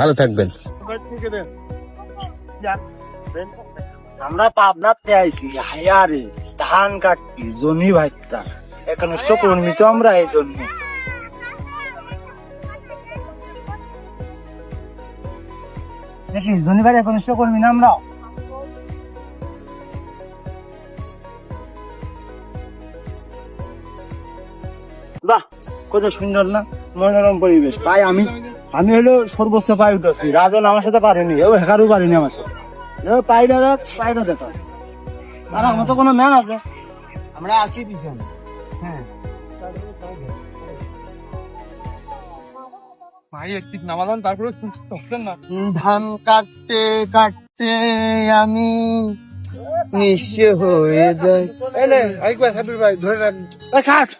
ভালো থাকবেন। আমরা পাবনাতে আইছি, হায়ারে ধান কাটছি, জমি ভাইতা এখানে কর্মী তো আমরা এই জন্য। দেখি ভাই এখন কর্মী না আমরা বাহ, কত সুন্দর না, মনোরম পরিবেশ। ভাই, আমি আমি হলো সর্বোচ্চ পাই উঠেছি রাজন আমার সাথে পারেনি ও হেকারও পারেনি আমার সাথে। পাইটা দেখ পাইটা দেখ আর আমার তো কোনো ম্যান আছে। আমরা আছি পিছনে। হ্যাঁ। ভাই একটু নামালাম তারপরে শুনছেন না। ধান কাটতে কাটতে আমি নিঃস্ব হয়ে যাই। ধরে রাখ। কাট!